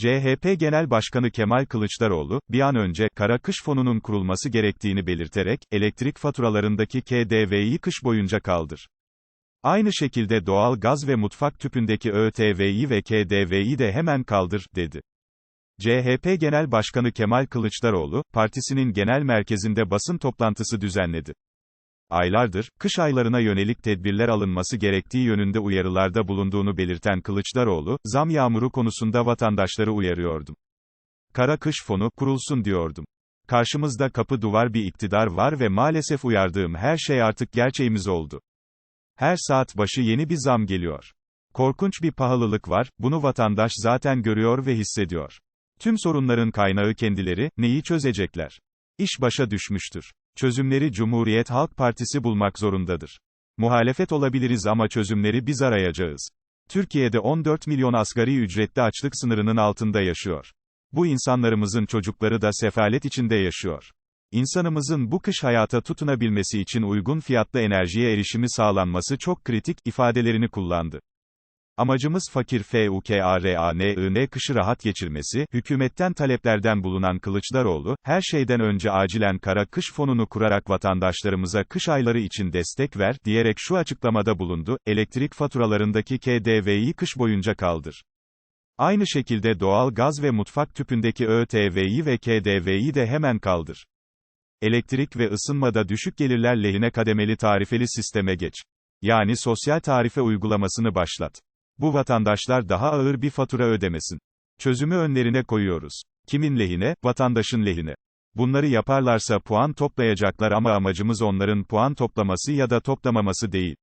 CHP Genel Başkanı Kemal Kılıçdaroğlu, bir an önce, kara kış fonunun kurulması gerektiğini belirterek, elektrik faturalarındaki KDV'yi kış boyunca kaldır. Aynı şekilde doğal gaz ve mutfak tüpündeki ÖTV'yi ve KDV'yi de hemen kaldır, dedi. CHP Genel Başkanı Kemal Kılıçdaroğlu, partisinin genel merkezinde basın toplantısı düzenledi. Aylardır, kış aylarına yönelik tedbirler alınması gerektiği yönünde uyarılarda bulunduğunu belirten Kılıçdaroğlu, zam yağmuru konusunda vatandaşları uyarıyordum. Kara kış fonu, kurulsun diyordum. Karşımızda kapı duvar bir iktidar var ve maalesef uyardığım her şey artık gerçeğimiz oldu. Her saat başı yeni bir zam geliyor. Korkunç bir pahalılık var, bunu vatandaş zaten görüyor ve hissediyor. Tüm sorunların kaynağı kendileri, neyi çözecekler? İş başa düşmüştür. Çözümleri Cumhuriyet Halk Partisi bulmak zorundadır. Muhalefet olabiliriz ama çözümleri biz arayacağız. Türkiye'de 14 milyon asgari ücretli açlık sınırının altında yaşıyor. Bu insanlarımızın çocukları da sefalet içinde yaşıyor. İnsanımızın bu kış hayata tutunabilmesi için uygun fiyatlı enerjiye erişimi sağlanması çok kritik ifadelerini kullandı. Amacımız fakir FUKARANIN kışı rahat geçirmesi, hükümetten taleplerden bulunan Kılıçdaroğlu, her şeyden önce acilen kara kış fonunu kurarak vatandaşlarımıza kış ayları için destek ver, diyerek şu açıklamada bulundu, elektrik faturalarındaki KDV'yi kış boyunca kaldır. Aynı şekilde doğal gaz ve mutfak tüpündeki ÖTV'yi ve KDV'yi de hemen kaldır. Elektrik ve ısınmada düşük gelirler lehine kademeli tarifeli sisteme geç. Yani sosyal tarife uygulamasını başlat. Bu vatandaşlar daha ağır bir fatura ödemesin. Çözümü önlerine koyuyoruz. Kimin lehine? Vatandaşın lehine. Bunları yaparlarsa puan toplayacaklar ama amacımız onların puan toplaması ya da toplamaması değil.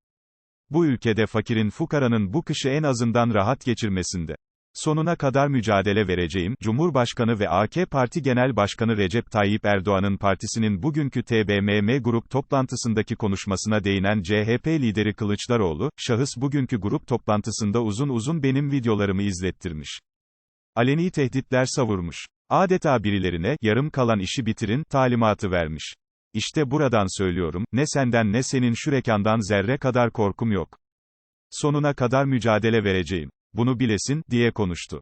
Bu ülkede fakirin fukaranın bu kışı en azından rahat geçirmesinde. Sonuna kadar mücadele vereceğim, Cumhurbaşkanı ve AK Parti Genel Başkanı Recep Tayyip Erdoğan'ın partisinin bugünkü TBMM grup toplantısındaki konuşmasına değinen CHP lideri Kılıçdaroğlu, şahıs bugünkü grup toplantısında uzun uzun benim videolarımı izlettirmiş. Aleni tehditler savurmuş. Adeta birilerine, yarım kalan işi bitirin, talimatı vermiş. İşte buradan söylüyorum, ne senden ne senin şürekandan zerre kadar korkum yok. Sonuna kadar mücadele vereceğim. Bunu bilesin, diye konuştu.